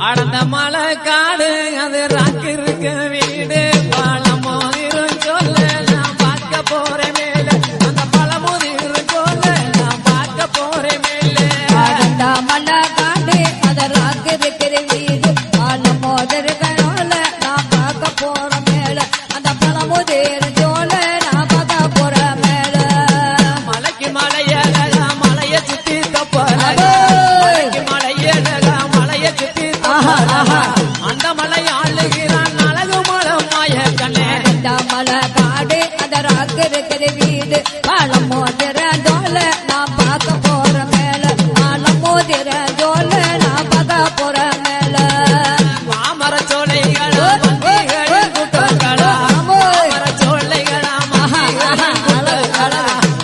அடந்த மலை காடு அது ராக்கு இருக்க வீடு பாட இருக்கிற வீடு. பாலம் மோதிர ஜோல நான் பார்க்க போற மேல. பாலம் மோதிர ஜோல நான் பார்க்க போற மேல. மாமர சோலைகளா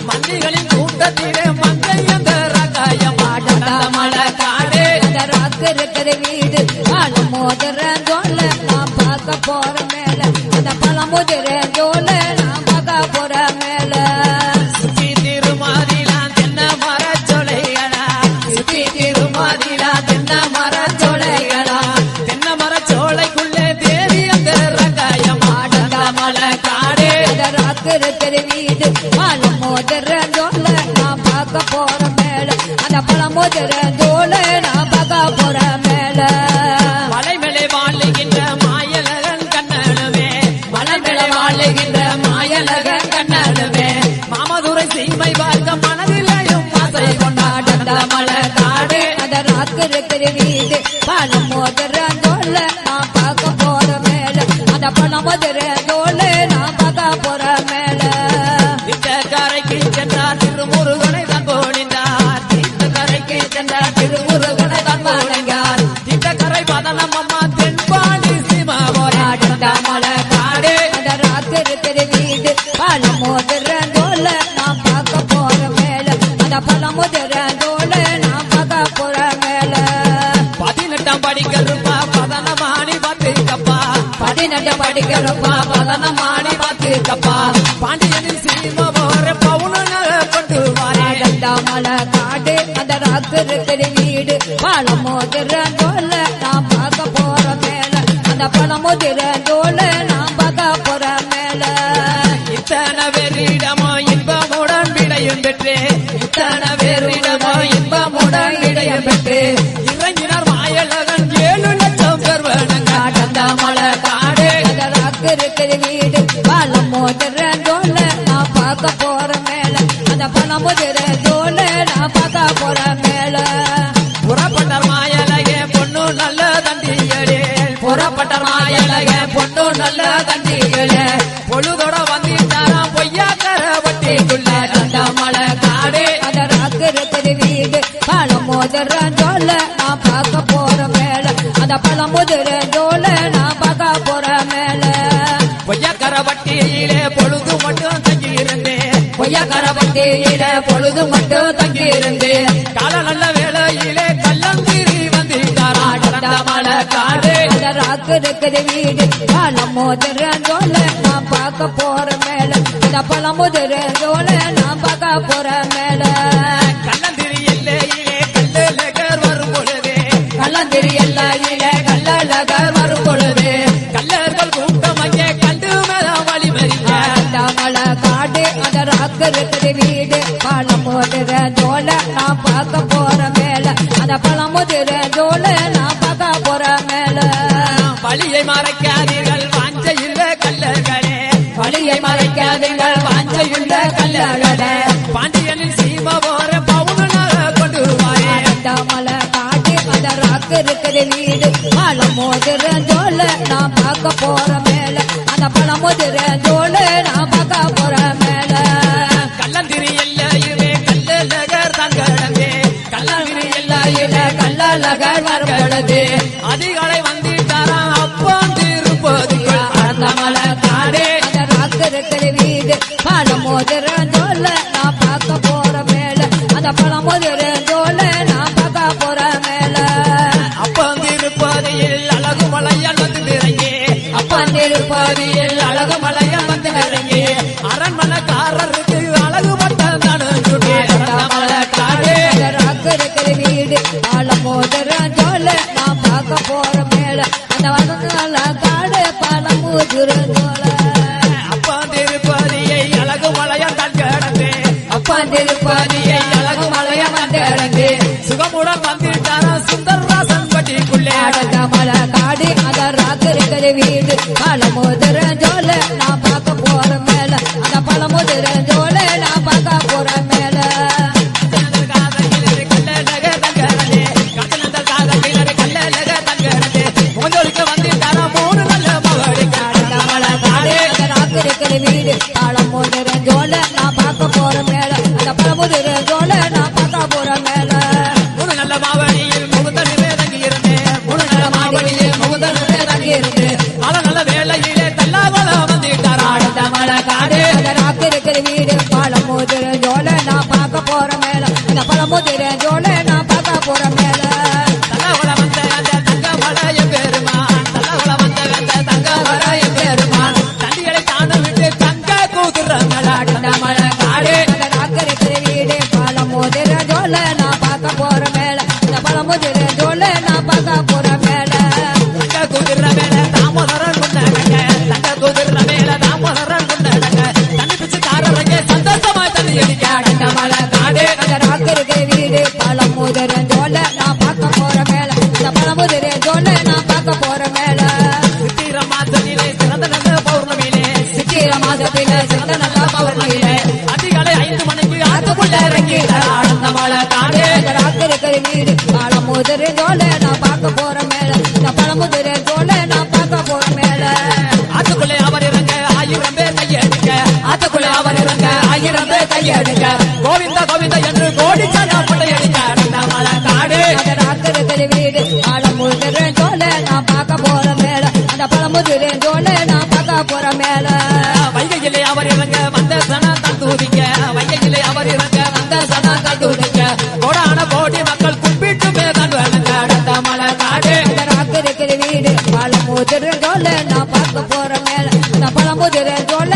மந்திகளின் கூட்டத்திலே மங்கை அந்த ரகாயம் ஆடந்த மலை காடே. ராக்கு இருக்கிற வீடு. பழம் மோதிர ஜோல நான் பார்க்க போற பதினெட்டு படிக்கிறப்பா பதனமாணி பார்த்துக்கப்பா பாண்டியனின் சீமவார பவுன கொண்டு வாரே மலை காடு அந்த ராத்திரி திரு வீடு. பழமுதிர தோல நாம் பார்க்க போற மேல. அந்த பழமுதிர தோல நாம் பார்க்க போற மேல. இத்தனை வெறிடமா இன்பமுடன் விடையும் பெற்றே இத்தனை வெறிடமா இன்பமுடன் விடையும் மாயழகே பொண்ணு நல்ல தண்டிகளே பொழுதோட வந்திட்டாராம் பொய்யாக்கர வட்டிக்குள்ள. கண்ட மலை காடே ராத்திரி வீடு. பழமுதிர தோல நான் பார்க்க போற மேல. அந்த பழமுதிர தோல நான் பார்க்க போற மேல. பொய்யாக்கர வட்டியிலே பொழுது மட்டும் தங்கி இருந்தேன் பொய்யக்கார வண்டியில பொழுது மட்டும் தங்கி இருந்தேன் கால நல்ல வேளையிலே கள்ளந்திரி வந்திட்டாரா அந்த ராத்திரி வீடு பழமுதிர தோல நான் பார்க்க போற மேல அந்த பழமுதிர தோல நான் பார்க்க போற மேல கள்ளந்திரி எல்லையிலே கல்லழகர் வரும் பொழுதே கள்ளந்திரி எல்லையிலே கல்லழகர் வரும் பொழுதே கல்லர்கள் கூட்டம் அங்கே கண்டு மேல வழி மறிய மலை காடு அந்த வீடு பழமுதிர தோல மறைக்காதீர்கள் வாஞ்சையுள்ள கல்லர்களே வழியை மறைக்காதீர்கள் வாஞ்சையுள்ள கல்லர்களே பாண்டியனின் சீம போற பவுனாக கொண்டு வாயே அந்த மலை காடு அந்த ராத்திரி வீடு பழமுதிர தோல நான் பார்க்க போற மேல. அந்த பழமுதிர தோல நான் பார்க்க போற மேல. கள்ளந்திரி எல்லையுமே கல்லழகர் கடந்தே கள்ளந்திரி எல்லையிலே கல்லழகர் வரும் பொழுது அதிகாலை பழமுதிர தோல நான் பார்க்க போற மேல. அந்த பழமுதிர தோல நான் பார்க்க போற மேல. அப்பம் திருப்பதியில் அழகு மலையால் வந்து இறங்கி அப்பன் திருப்பதியில் அழகு மலையால் வந்து இறங்கி அரண்மனைக்காரருக்கு அழகு அந்த ராத்திரி வீடு பழமுதிர தோல நான் பார்க்க போற மேல. அந்த வசந்தால காடு பழமுதிர் சோழ பாதியை அழகு மலையம் தன் சுகமுடன் வந்துட்டாரா சுந்தரராசன் பட்டிக்குள்ளே. அடக்க மலை காடு அத ராத்திரிக்கிற வீடு. பல முதற ஜோல நான் பார்க்க போற மேல. அந்த பல முதற ஜோல நான் பார்க்க போற மேல. வீடு. காலம் போகிற ஜோல நான் பார்க்க போற மேல. அந்த பழமுதிர ஜோல நான் பார்க்க போற மேல மலை காடு அந்த ராத்திரிக்கிற வீடு பழமுதிர ஜோல நான் பார்க்க போற மேல அந்த பழமுதிர ஜோல நான் பார்க்க போற அதிகாலை ஐந்து மணிக்கு ஆத்துக்குள்ள இறங்கி ஆனந்த மழை காடு அந்த ராத்திரிக்கிற வீடு பழமுதிர ஜோல நான் பார்க்க போற மேல இந்த பழமுதிர ஜோல நான் பார்க்க போற மேல ஆத்துக்குள்ளே அவர் இறங்க ஆயிரம் பேர் கையெடுக்க ஆத்துக்குள்ளே அவர் இறங்க ஆயிரம் பேர் கோவிந்த கோவிந்த என்று கோடி ஆனந்த மழை ஜோல நான் பார்க்க போற மேல அந்த ஜோல நான் பார்க்க போற மேல வந்த சனம் தான் தூதிக்க அவர் இறங்க வந்த சனம் தான் கோடான கோடி மக்கள் கும்பிட்டு மேதான் காடு வீடு பழமுதிர நான் பார்க்க போற மேல. அந்த பழமுதிர ஜோல